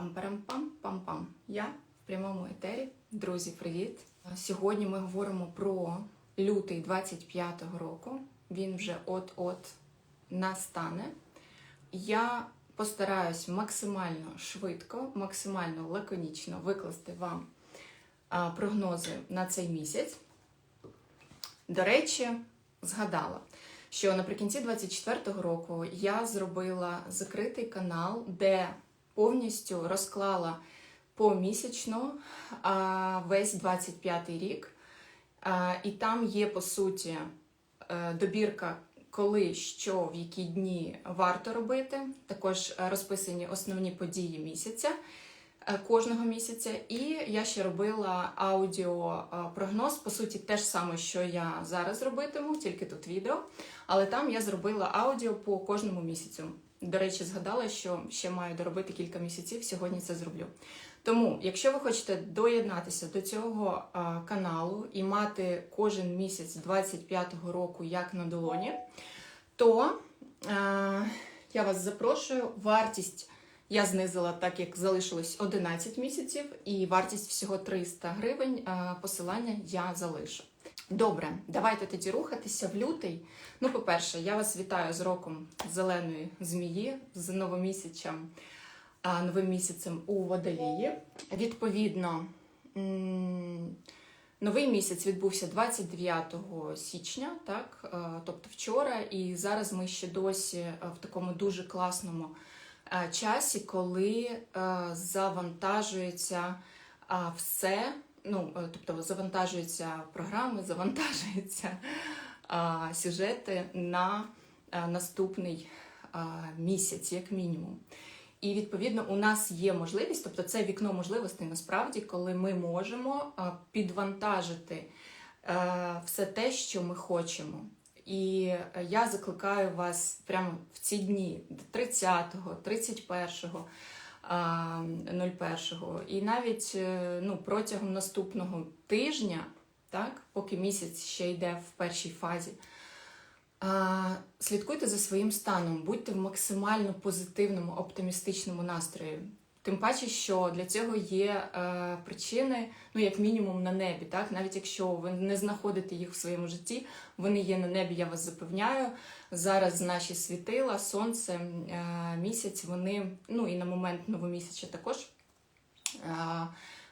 Пам-парам-пам-пам-пам. Я в прямому етері. Друзі, привіт! Сьогодні ми говоримо про лютий 25-го року. Він вже от-от настане. Я постараюсь максимально швидко, максимально лаконічно викласти вам прогнози на цей місяць. До речі, згадала, що наприкінці 24-го року я зробила закритий канал, де повністю розклала помісячно весь 25-й рік. І там є, по суті, е, добірка, коли, що, в які дні варто робити. Також е, розписані основні події місяця е, кожного місяця. І я ще робила аудіопрогноз, по суті, те ж саме, що я зараз робитиму, тільки тут відео. Але там я зробила аудіо по кожному місяцю. До речі, згадала, що ще маю доробити кілька місяців. Сьогодні це зроблю. Тому, якщо ви хочете доєднатися до цього а, каналу і мати кожен місяць 25-го року як на долоні, то а, я вас запрошую. Вартість я знизила, так як залишилось 11 місяців, і вартість всього 300 гривень. А, посилання я залишу. Добре, давайте тоді рухатися в лютий. Ну, по-перше, я вас вітаю з роком зеленої змії, з новомісячем, новим місяцем у водолії. Відповідно, новий місяць відбувся 29 січня, так, тобто вчора, і зараз ми ще досі е, в такому дуже класному е, часі, коли е, завантажується все. Ну, е, тобто завантажуються програми, завантажуються а, сюжети на а, наступний а, місяць, як мінімум. І відповідно у нас є можливість, тобто це вікно можливостей насправді, коли ми можемо підвантажити е, все те, що ми хочемо. І е, я закликаю вас прямо в ці дні 30-го, 31-го. А, 01-го. І навіть е, ну, протягом наступного тижня, так, поки місяць ще йде в першій фазі, слідкуйте за своїм станом, будьте в максимально позитивному, оптимістичному настрої. Тим паче, що для цього є е, причини, ну як мінімум, на небі. Так? Навіть якщо ви не знаходите їх в своєму житті, вони є на небі, я вас запевняю. Зараз наші світила, сонце, е, місяць, вони, ну і на момент новомісяча також. е,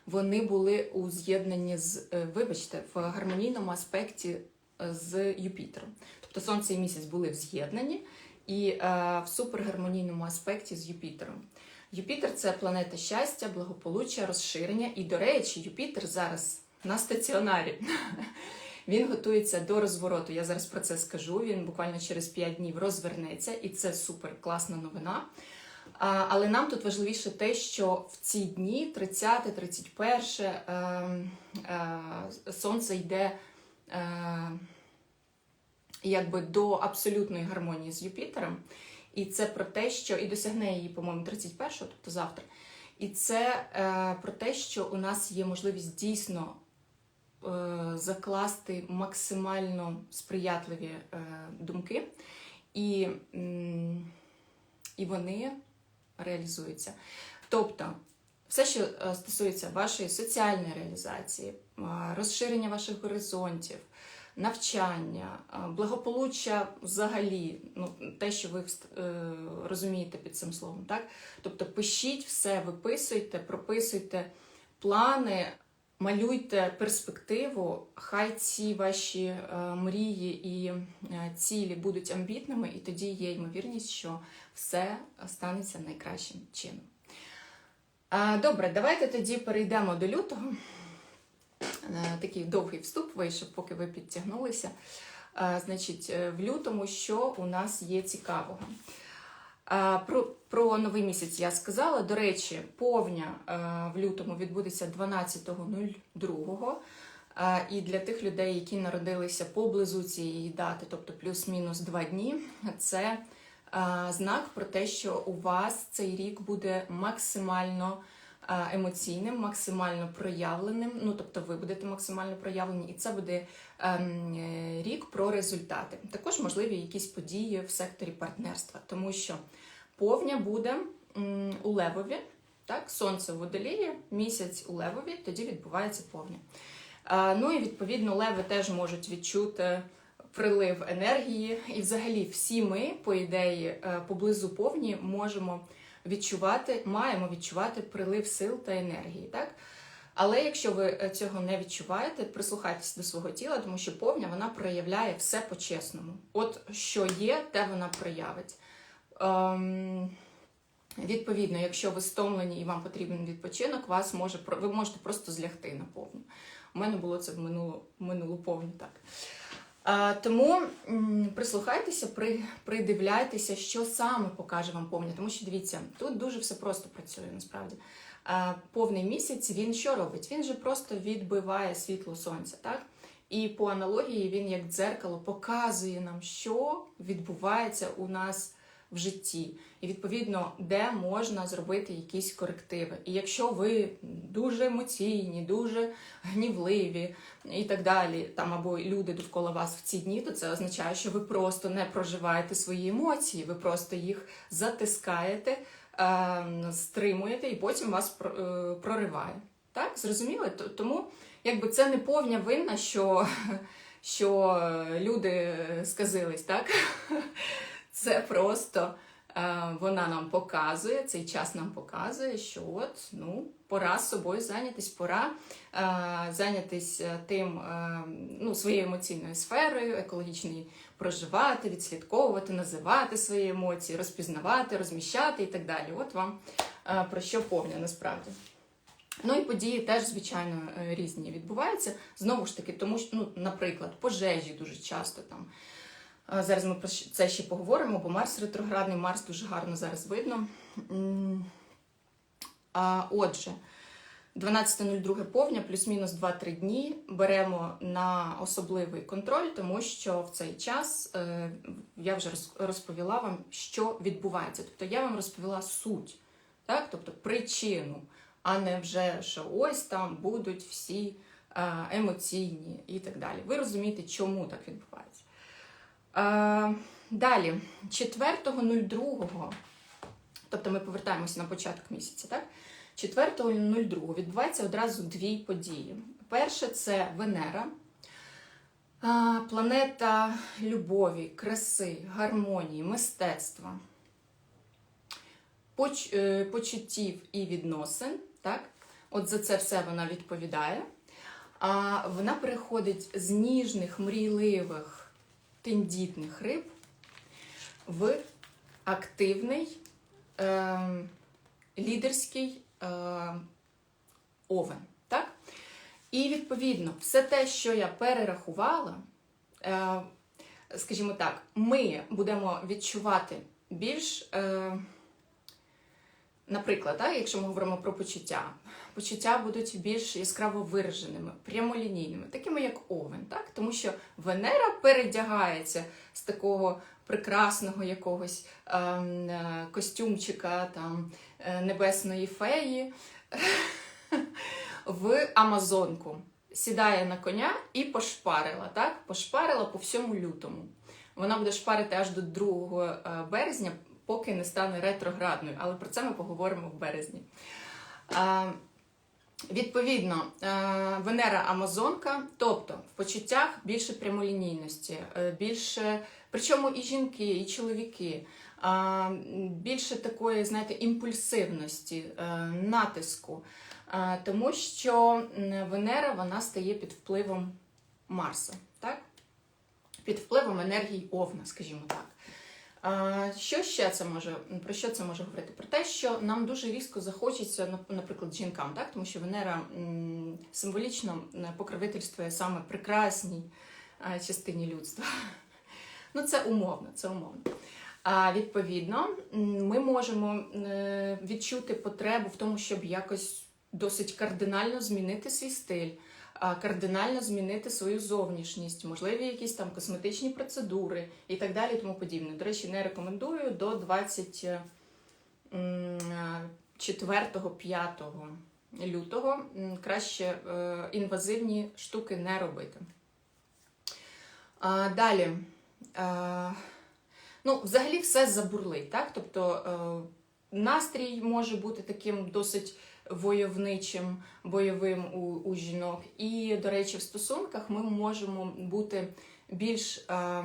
Вони були у з'єднанні з, е, вибачте, в гармонійному аспекті е, з Юпітером. Тобто Сонце і місяць були в з'єднанні і е, в супергармонійному аспекті з Юпітером. Юпітер це планета щастя, благополуччя, розширення. І, до речі, Юпітер зараз на стаціонарі. Він готується до розвороту. Я зараз про це скажу. Він буквально через 5 днів розвернеться, і це супер класна новина. Але нам тут важливіше те, що в ці дні, 30, 31, е, е, сонце йде е, якби до абсолютної гармонії з Юпітером. І це про те, що і досягне її, по-моєму, 31-го, тобто завтра. І це е, про те, що у нас є можливість дійсно е, закласти максимально сприятливі е, думки, і, і вони реалізуються. Тобто, все, що е, стосується вашої соціальної реалізації, е, розширення ваших горизонтів, навчання, благополуччя взагалі, ну, те, що ви е, розумієте під цим словом, так? Тобто пишіть все, виписуйте, прописуйте плани, малюйте перспективу, хай ці ваші е, мрії і е, цілі будуть амбітними, і тоді є ймовірність, що все станеться найкращим чином. Добре, давайте тоді перейдемо до лютого. Е, Такий довгий вступ вийшов, поки ви підтягнулися. Е, Значить, е, в лютому, що у нас є цікавого? Про, про новий місяць я сказала. До речі, повня в лютому відбудеться 12.02. Е, І для тих людей, які народилися поблизу цієї дати, тобто плюс-мінус два дні, це знак про те, що у вас цей рік буде максимально емоційним, максимально проявленим. Ну, тобто, ви будете максимально проявлені, і це буде ем, е, рік про результати. Також можливі якісь події в секторі партнерства, тому що повня буде у Левові. Так? Сонце в водолії, місяць у левові, тоді відбувається повня. Е, Ну і відповідно леви теж можуть відчути прилив енергії. І взагалі всі ми, по ідеї, е, поблизу повні можемо відчувати, маємо відчувати прилив сил та енергії. Так? Але якщо ви е, цього не відчуваєте, прислухайтесь до свого тіла, тому що повня вона проявляє все по-чесному. От що є, те вона проявить. Ем, відповідно, якщо ви стомлені і вам потрібен відпочинок, вас може ви можете просто злягти на повню. У мене було це в минулу, минулу повню так. Тому прислухайтеся, при, придивляйтеся, що саме покаже вам повня. Тому що дивіться, тут дуже все просто працює насправді. Повний місяць він що робить? Він же просто відбиває світло сонця, так? І по аналогії він, як дзеркало, показує нам, що відбувається у нас в житті, і відповідно, де можна зробити якісь корективи. І якщо ви дуже емоційні, дуже гнівливі і так далі, там або люди довкола вас в ці дні, то це означає, що ви просто не проживаєте свої емоції, ви просто їх затискаєте, е, стримуєте, і потім вас е, прориває. Так, зрозуміли? Тому якби це не повня винна, що, що люди сказились, так? Це просто е, вона нам показує, цей час нам показує, що от ну пора з собою зайнятись, пора е, зайнятись е, тим, ну, своєю емоційною сферою, екологічною проживати, відслідковувати, називати свої емоції, розпізнавати, розміщати і так далі. От вам про що повня насправді. Ну і події теж, звичайно, різні відбуваються. Знову ж таки, тому що, ну, наприклад, пожежі дуже часто там. Зараз ми про це ще поговоримо, бо Марс ретроградний, Марс дуже гарно зараз видно. А, отже, 12.02 повня, плюс-мінус 2-3 дні беремо на особливий контроль, тому що в цей час е, я вже роз- розповіла вам, що відбувається. Тобто я вам розповіла суть, так? тобто причину, а не вже, що ось там будуть всі е, емоційні і так далі. Ви розумієте, чому так відбувається. Далі, 4.02, тобто ми повертаємося на початок місяця, так? 4.02 відбувається одразу дві події. Перше це Венера, планета любові, краси, гармонії, мистецтва, е, почуттів і відносин. Так? От за це все вона відповідає. А вона переходить з ніжних, мрійливих, тендітних риб в активний е, лідерський е, овен. Так? І відповідно, все те, що я перерахувала, е, скажімо так, ми будемо відчувати більш. Е, Наприклад, так, якщо ми говоримо про почуття, почуття будуть більш яскраво вираженими, прямолінійними, такими як овен, так? тому що Венера передягається з такого прекрасного якогось ем, е, костюмчика там, е, небесної феї в Амазонку. Сідає на коня і пошпарила, так? Пошпарила по всьому лютому. Вона буде шпарити аж до 2 е, березня, поки не стане ретроградною, але про це ми поговоримо в березні. Е, Відповідно, Венера Амазонка, тобто в почуттях більше прямолінійності, е, більше, причому і жінки, і чоловіки, більше такої, знаєте, імпульсивності, е, натиску, тому що Венера вона стає під впливом Марса, так? під впливом енергії Овна, скажімо так. Що ще це може про що це може говорити? Про те, що нам дуже різко захочеться, нап- наприклад, жінкам, так тому що Венера символічно покровительствує саме прекрасній частині людства. Ну, це умовно, це умовно. А відповідно, ми можемо е, відчути потребу в тому, щоб якось досить кардинально змінити свій стиль, кардинально змінити свою зовнішність, можливі якісь там косметичні процедури і так далі, і тому подібне. До речі, не рекомендую до 24-5 лютого краще е, інвазивні штуки не робити. Далі. Е, ну, взагалі все забурлить, так? Тобто. Е, настрій може бути таким досить войовничим, бойовим у, у жінок. І, до речі, в стосунках ми можемо бути більш е,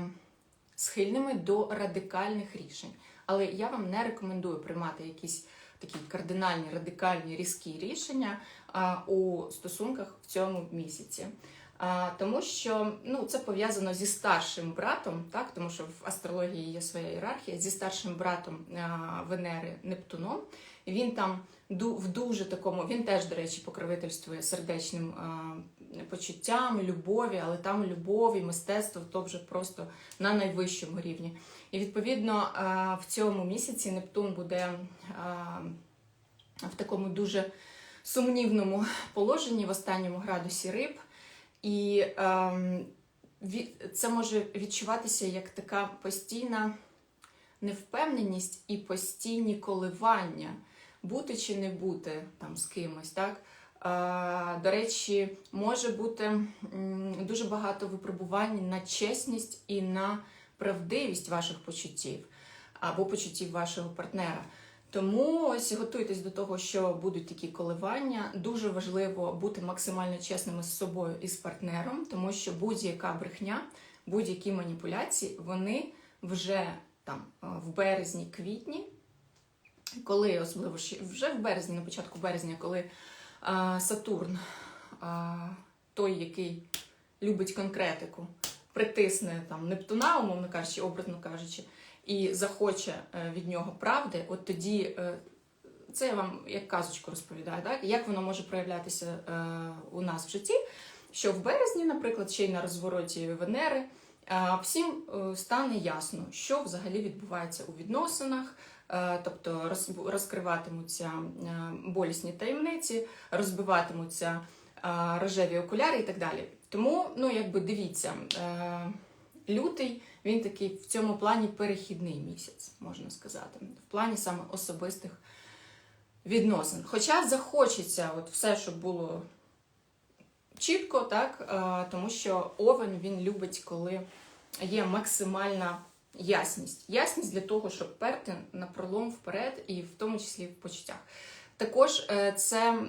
схильними до радикальних рішень. Але я вам не рекомендую приймати якісь такі кардинальні, радикальні, різкі рішення а, у стосунках в цьому місяці. Тому що ну, це пов'язано зі старшим братом, так? тому що в астрології є своя ієрархія, зі старшим братом Венери Нептуном. Він там в дуже такому, він теж, до речі, покровительствує сердечним почуттям, любові, але там любов і мистецтво то вже просто на найвищому рівні. І відповідно в цьому місяці Нептун буде в такому дуже сумнівному положенні в останньому градусі риб. І ем, це може відчуватися як така постійна невпевненість і постійні коливання, бути чи не бути там з кимось. Так? Е, до речі, може бути дуже багато випробувань на чесність і на правдивість ваших почуттів або почуттів вашого партнера. Тому ось готуйтесь до того, що будуть такі коливання. Дуже важливо бути максимально чесними з собою і з партнером, тому що будь-яка брехня, будь-які маніпуляції, вони вже там е, в березні, квітні, коли особливо вже в березні, на початку березня, коли а, Сатурн, а, той, який любить конкретику, притисне там Нептуна, умовно кажучи, образно кажучи, і захоче е, від нього правди, от тоді е, це я вам як казочку розповідаю, так? як воно може проявлятися е, у нас в житті. Що в березні, наприклад, ще й на розвороті Венери, всім стане ясно, що взагалі відбувається у відносинах, тобто розкриватимуться болісні таємниці, розбиватимуться рожеві окуляри і так далі. Тому, ну якби дивіться, лютий він такий в цьому плані перехідний місяць, можна сказати, в плані саме особистих відносин. Хоча захочеться от все, щоб було чітко, так, е, тому що овен він любить, коли є максимальна ясність. Ясність для того, щоб перти на пролом вперед, і в тому числі в почуттях. Також е, це,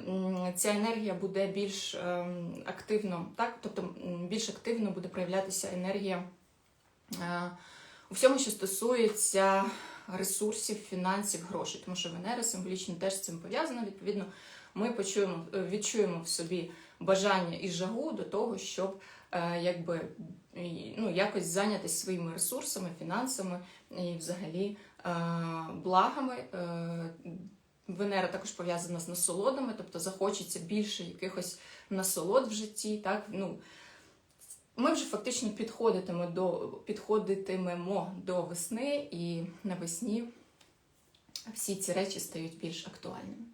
ця енергія буде більш ем, активно, так? тобто більш активно буде проявлятися енергія у всьому, що стосується ресурсів, фінансів, грошей, тому що Венера символічно теж з цим пов'язана. Відповідно, ми почуємо, е, відчуємо в собі бажання і жагу до того, щоб е, якби, ну, якось зайнятися своїми ресурсами, фінансами і взагалі е, благами. Е, Венера також пов'язана з насолодами, тобто захочеться більше якихось насолод в житті. Так? Ну, ми вже фактично підходитимо до, підходитимемо до весни, і навесні всі ці речі стають більш актуальними.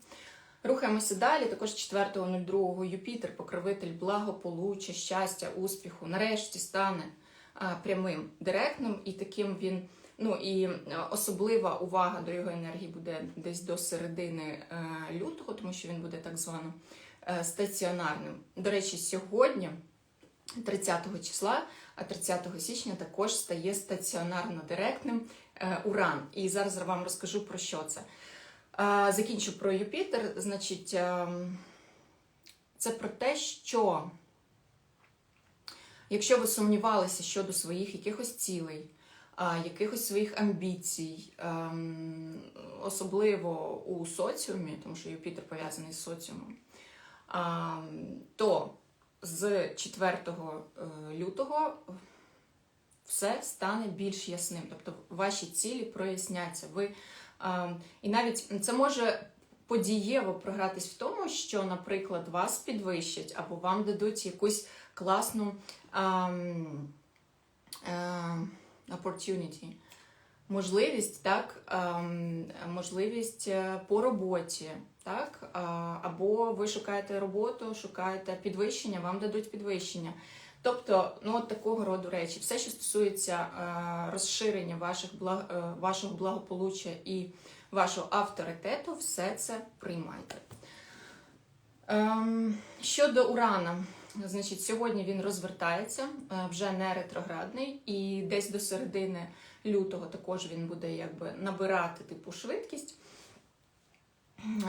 Рухаємося далі. Також 4.02 Юпітер, покровитель благополуччя, щастя, успіху, нарешті стане прямим директним, і таким він. Ну і е, особлива увага до його енергії буде десь до середини е, лютого, тому що він буде так звано е, стаціонарним. До речі, сьогодні, 30 числа, а 30 січня, також стає стаціонарно директним е, Уран. І зараз я вам розкажу про що це. Закінчу про Юпітер. Значить, ем, це про те, що якщо ви сумнівалися щодо своїх якихось цілей, якихось своїх амбіцій, ем, особливо у соціумі, тому що Юпітер пов'язаний з соціумом, то з 4 е, лютого все стане більш ясним. Тобто ваші цілі проясняться. Ви, ем, і навіть це може подієво програтись в тому, що, наприклад, вас підвищать або вам дадуть якусь класну. ем, ем, opportunity, можливість, так, ем, можливість е, по роботі, так, або ви шукаєте роботу, шукаєте підвищення, вам дадуть підвищення. Тобто, ну от такого роду речі, все, що стосується е, розширення ваших благ, е, вашого благополуччя і вашого авторитету, все це приймайте. Ем, щодо Урана, значить, сьогодні він розвертається, е, вже не ретроградний, і десь до середини лютого також він буде якби набирати типу швидкість.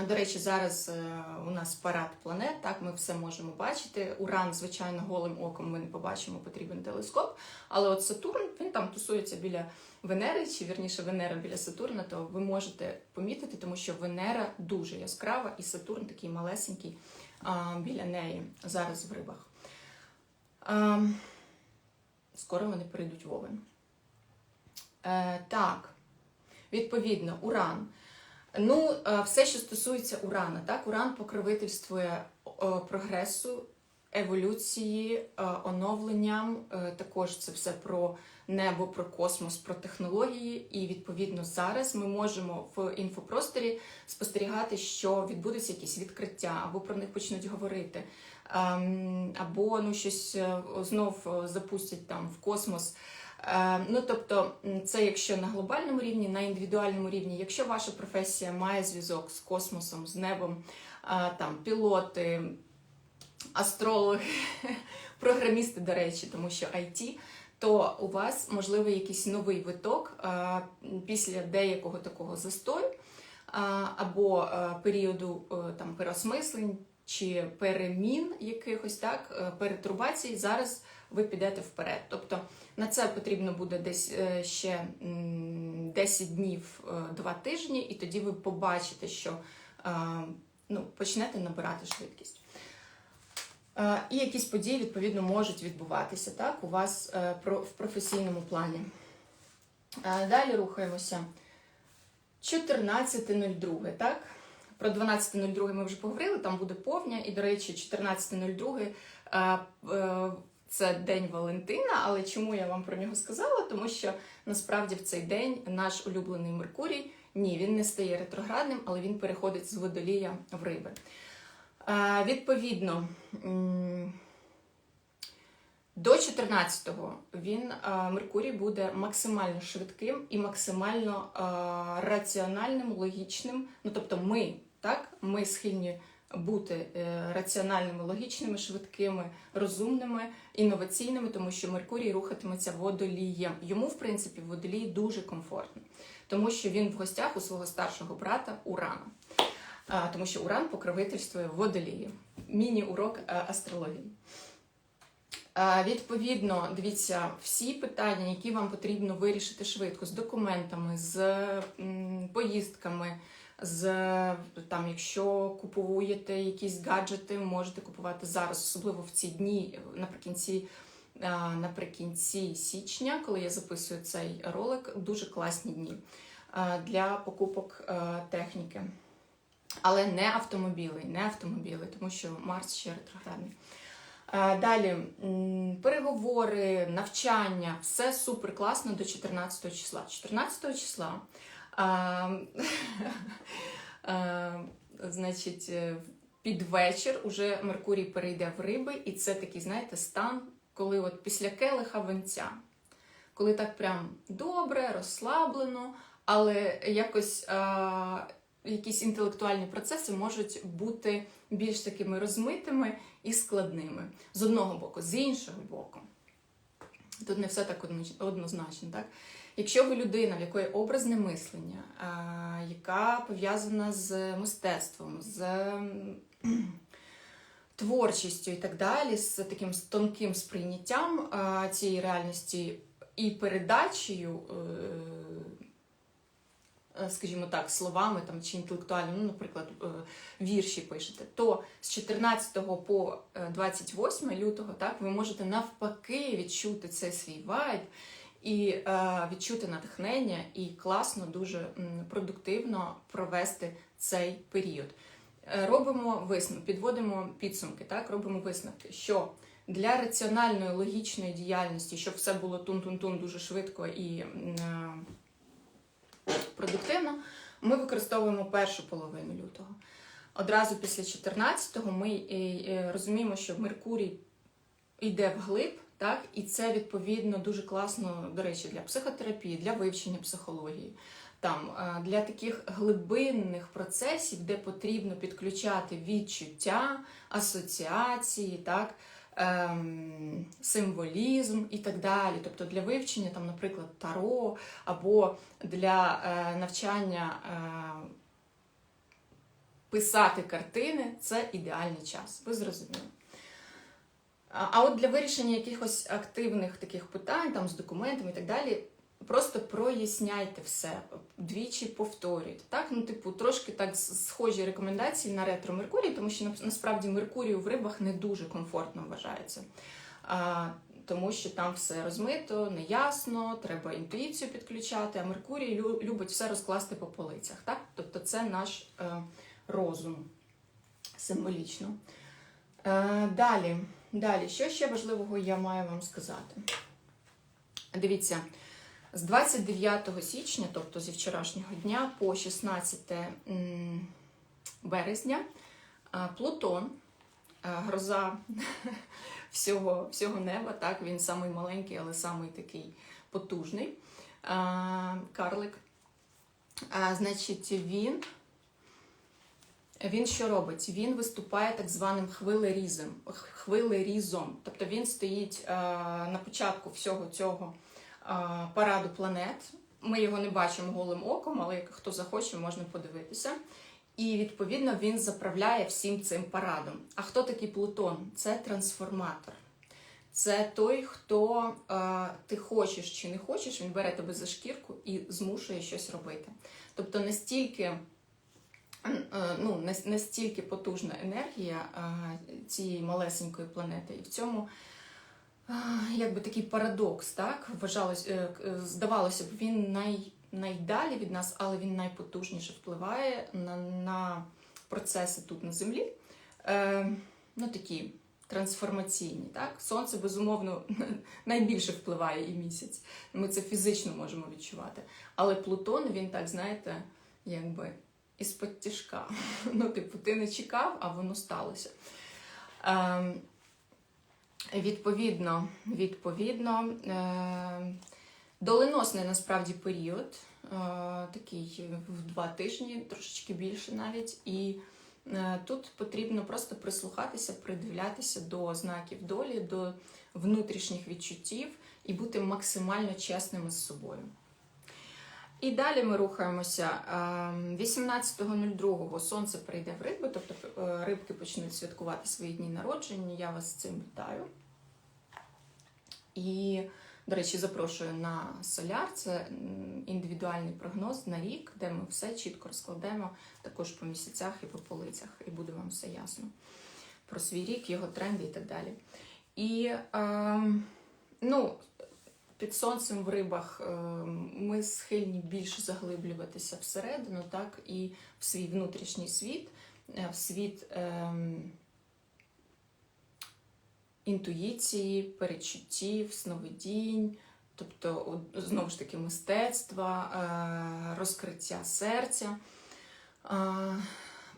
До речі, зараз е, у нас парад планет, так ми все можемо бачити. Уран, звичайно, голим оком ми не побачимо, потрібен телескоп. Але от Сатурн він там тусується біля Венери, чи вірніше Венера біля Сатурна, то ви можете помітити, тому що Венера дуже яскрава, і Сатурн такий малесенький а, біля неї зараз в рибах. А, скоро вони перейдуть в Овен. Е, так, відповідно, Уран. Ну, е, все, що стосується урана, так, уран покровительствує прогресу, еволюції, е, оновленням. Е, Також це все про небо, про космос, про технології. І відповідно зараз ми можемо в інфопросторі спостерігати, що відбудуться якісь відкриття, або про них почнуть говорити, ем, або ну щось знов запустять там в космос. Е, Ну, тобто, це якщо на глобальному рівні, на індивідуальному рівні, якщо ваша професія має зв'язок з космосом, з небом, е, там пілоти, астрологи, програмісти, до речі, тому що IT, то у вас можливо якийсь новий виток е, після деякого такого застою або періоду там переосмислень чи перемін якихось так, е, перетурбацій. Зараз ви підете вперед. Тобто на це потрібно буде десь е, ще 10 днів, е, 2 тижні, і тоді ви побачите, що е, ну, почнете набирати швидкість. Е, І якісь події, відповідно, можуть відбуватися так, у вас е, в професійному плані. Е, Далі рухаємося. 14.02, так? Про 12.02 ми вже поговорили, там буде повня. І, до речі, 14.02 е, е, це День Валентина. Але чому я вам про нього сказала? Тому що насправді в цей день наш улюблений Меркурій, ні, він не стає ретроградним, але він переходить з водолія в риби. Е, Відповідно, до 14-го він Меркурій буде максимально швидким і максимально раціональним, логічним. Ну тобто, ми так, ми схильні бути е, раціональними, логічними, швидкими, розумними, інноваційними, тому що Меркурій рухатиметься водолієм. Йому, в принципі, водолій дуже комфортно, тому що він в гостях у свого старшого брата Урана. Тому що Уран покровительствує водолії. Міні-урок е, астрології. Відповідно, дивіться, всі питання, які вам потрібно вирішити швидко, з документами, з поїздками, з там, якщо купуєте якісь гаджети, можете купувати зараз, особливо в ці дні, наприкінці, е, наприкінці січня, коли я записую цей ролик, дуже класні дні е, для покупок е, техніки. Але не автомобіли, не автомобіли, тому що Марс ще ретроградний. Далі переговори, навчання, все супер класно до 14 числа. 14 числа, значить, е, під вечір уже Меркурій перейде в риби, і це такий, знаєте, стан, коли от після келиха венця, коли так прям добре, розслаблено, але якось. А, Якісь інтелектуальні процеси можуть бути більш такими розмитими і складними з одного боку, з іншого боку. Тут не все так однозначно. Так? Якщо ви людина, в якої образне мислення, яка пов'язана з мистецтвом, з творчістю і так далі, з таким тонким сприйняттям цієї реальності і передачею. е, е, Скажімо так, словами там чи інтелектуально, ну, наприклад, е, вірші пишете, то з 14 по е, 28 лютого так, ви можете навпаки відчути цей свій вайб і е, відчути натхнення, і класно, дуже продуктивно провести цей період. Е, Робимо висновки, підводимо підсумки, так, робимо висновки, що для раціональної логічної діяльності, щоб все було тун-тун-тун дуже швидко і е, продуктивно, ми використовуємо першу половину лютого. Одразу після 14-го ми розуміємо, що Меркурій йде вглиб, так, і це відповідно дуже класно, до речі, для психотерапії, для вивчення психології. Там е, для таких глибинних процесів, де потрібно підключати відчуття, асоціації, так, ем, символізм і так далі. Тобто для вивчення, там, наприклад, таро або для е, навчання. Е, писати картини це ідеальний час. Ви зрозуміли. А от для вирішення якихось активних таких питань, там з документами і так далі, просто проясняйте все, двічі повторюйте. Так? Ну, типу, трошки так схожі рекомендації на ретро Меркурій, тому що насправді Меркурію в рибах не дуже комфортно вважається. А, тому що там все розмито, неясно, треба інтуїцію підключати, а Меркурій лю- любить все розкласти по полицях. Так? Тобто це наш е, розум символічно. Е, далі, далі, що ще важливого я маю вам сказати? Дивіться, з 29 січня, тобто зі вчорашнього дня, по 16 березня, Плутон, гроза всього, всього неба, так, він самий маленький, але самий такий потужний карлик. Значить, він він що робить? Він виступає так званим хвилерізом. хвилерізом. Тобто він стоїть е, на початку всього цього е, параду планет. Ми його не бачимо голим оком, але хто захоче, можна подивитися. І відповідно він заправляє всім цим парадом. А хто такий Плутон? Це трансформатор. Це той, хто е, ти хочеш чи не хочеш, він бере тебе за шкірку і змушує щось робити. Тобто настільки ну, настільки потужна енергія е, цієї малесенької планети. І в цьому е, якби такий парадокс, так? Вважалось, е, е, здавалося б, він най, найдалі від нас, але він найпотужніше впливає на, на процеси тут на землі. Е, ну, такі трансформаційні. Так? Сонце, безумовно, найбільше впливає і місяць. Ми це фізично можемо відчувати. Але Плутон, він так, знаєте, якби із-под тяжка. Ну, типу, ти не чекав, а воно сталося. Ем, відповідно, відповідно, е, доленосний насправді період, е, такий в два тижні, трошечки більше навіть. І е, тут потрібно просто прислухатися, придивлятися до знаків долі, до внутрішніх відчуттів і бути максимально чесними з собою. І далі ми рухаємося. Ем, 18.02 сонце прийде в риби, тобто е, рибки почнуть святкувати свої дні народження. Я вас з цим вітаю. І, до речі, запрошую на соляр. Це індивідуальний прогноз на рік, де ми все чітко розкладемо також по місяцях і по полицях, і буде вам все ясно про свій рік, його тренди і так далі. І ем, ну, під сонцем в рибах е, ми схильні більше заглиблюватися всередину, так, і в свій внутрішній світ, е, в світ ем, інтуїції, перечуттів, сновидінь, тобто, знову ж таки, мистецтва, е, розкриття серця, е,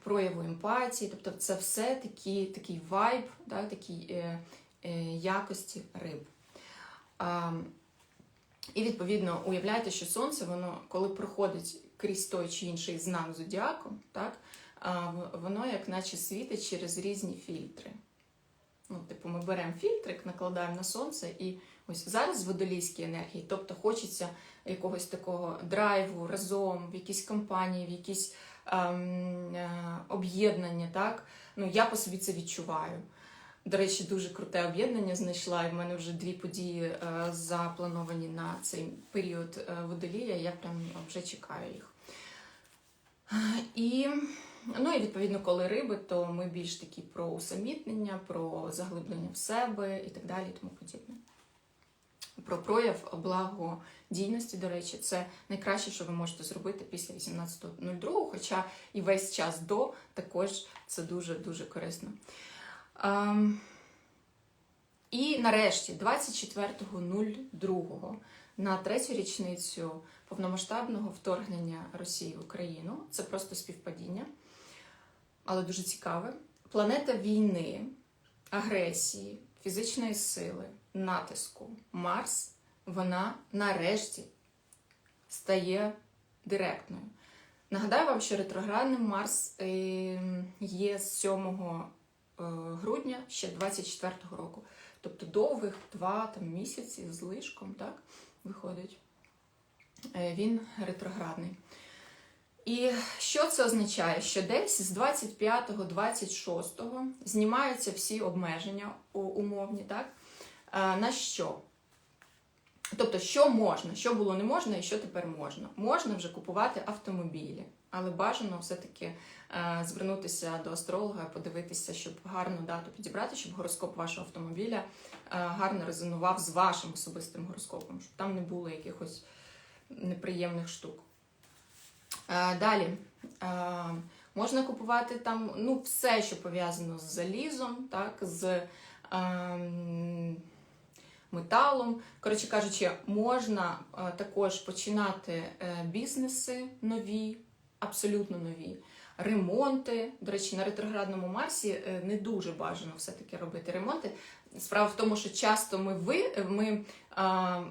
прояву емпатії, тобто це все такі, такий вайб, так, такі е, е, якості риб. А, і відповідно уявляєте, що сонце, воно коли проходить крізь той чи інший знак зодіаку, так, воно як наче світить через різні фільтри. Ну, типу, ми беремо фільтрик, накладаємо на сонце, і ось зараз в водолійській енергії, тобто хочеться якогось такого драйву разом, в якійсь компанії, в якісь ем, е, об'єднання. Так? Ну, я по собі це відчуваю. До речі, дуже круте об'єднання знайшла, і в мене вже дві події е, заплановані на цей період е, водолія. Я прям вже чекаю їх. І, ну і відповідно, коли риби, то ми більш такі про усамітнення, про заглиблення в себе і так далі, і тому подібне. Про прояв благодійності, до речі, це найкраще, що ви можете зробити після 18.02, хоча і весь час до також це дуже-дуже корисно. Ем, і нарешті, 24.02 на третю річницю повномасштабного вторгнення Росії в Україну, це просто співпадіння, але дуже цікаве. Планета війни, агресії, фізичної сили, натиску, Марс, вона нарешті стає директною. Нагадаю вам, що ретроградним Марс е, є з 7 е, грудня ще 24-го року. Тобто довгих два там, місяці з лишком, так, виходить. Е, Він ретроградний. І що це означає? Що десь з 25-26 знімаються всі обмеження умовні, так? Е, На що? Тобто, що можна, що було не можна і що тепер можна. Можна вже купувати автомобілі, але бажано все-таки е, звернутися до астролога, подивитися, щоб гарну дату підібрати, щоб гороскоп вашого автомобіля е, гарно резонував з вашим особистим гороскопом, щоб там не було якихось неприємних штук. Е, Далі можна купувати там ну, все, що пов'язано з залізом, так, з ем, металом. Коротше кажучи, можна також починати бізнеси нові, абсолютно нові. Ремонти. До речі, на ретроградному Марсі е, не дуже бажано все-таки робити ремонти. Справа в тому, що часто ми, ви, ми а,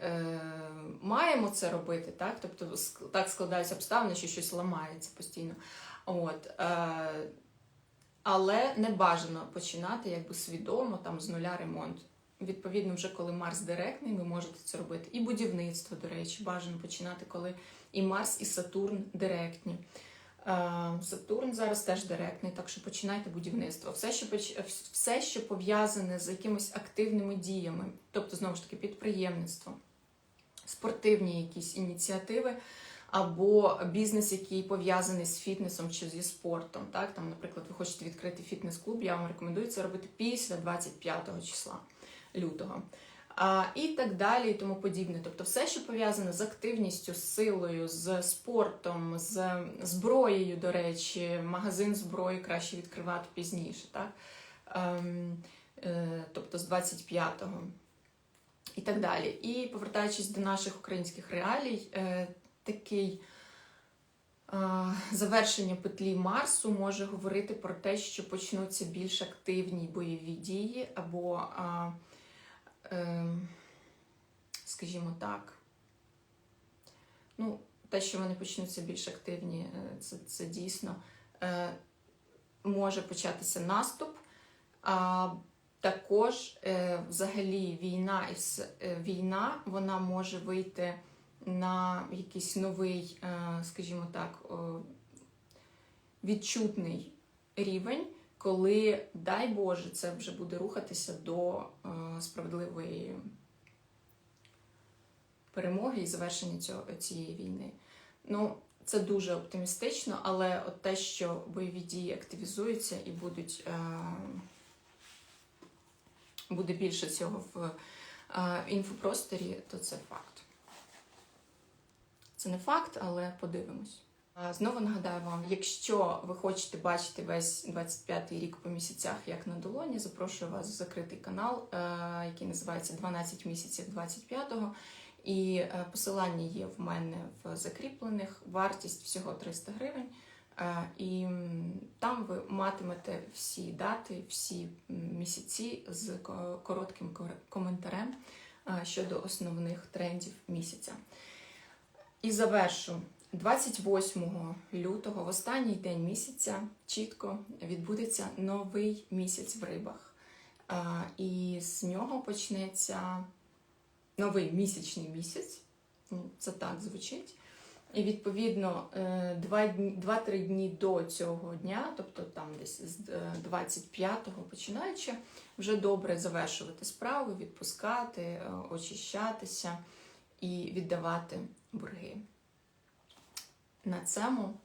е, маємо це робити, так? Тобто так складаються обставини, що щось ламається постійно. От, е, але не бажано починати якби свідомо там з нуля ремонт. Відповідно, вже коли Марс директний, ви можете це робити. І будівництво, до речі, бажано починати, коли і Марс, і Сатурн директні. Е, Сатурн зараз теж директний, так що починайте будівництво. Все, що все, що пов'язане з якимись активними діями, тобто знову ж таки підприємництво, спортивні якісь ініціативи, або бізнес, який пов'язаний з фітнесом чи зі спортом. Так? Там, наприклад, ви хочете відкрити фітнес-клуб, я вам рекомендую це робити після 25 числа лютого. А, і так далі, і тому подібне. Тобто, все, що пов'язане з активністю, з силою, з спортом, з зброєю, до речі, магазин зброї краще відкривати пізніше, так? Ем, е, тобто з 25-го. І так далі. І повертаючись до наших українських реалій, е, такий е, завершення петлі Марсу може говорити про те, що почнуться більш активні бойові дії, або, е, скажімо так, ну, те, що вони почнуться більш активні, е, це, це дійсно е, може початися наступ. А, також е, взагалі війна війна вона може вийти на якийсь новий, скажімо так, відчутний рівень, коли, дай Боже, це вже буде рухатися до е, справедливої перемоги і завершення цього, цієї війни. Ну, це дуже оптимістично, але от те, що бойові дії активізуються і будуть. Е, буде більше цього в е, інфопросторі, то це факт. Це не факт, але подивимось. Знову нагадаю вам, якщо ви хочете бачити весь 25-й рік по місяцях, як на долоні, запрошую вас в закритий канал, е, який називається 12 місяців 25-го. І е, посилання є в мене в закріплених. Вартість всього 300 гривень. Е, І там ви матимете всі дати, всі місяці з коротким коментарем щодо основних трендів місяця. І завершу 28 лютого, в останній день місяця, чітко відбудеться новий місяць в рибах. Е, І з нього почнеться новий місячний місяць. Ну, Це так звучить. І відповідно е, два дні- до цього дня, тобто там десь з е, 25-го починаючи, вже добре завершувати справи, відпускати, е, очищатися і віддавати борги на цьому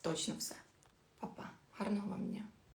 точно все. Папа! Гарного вам дня!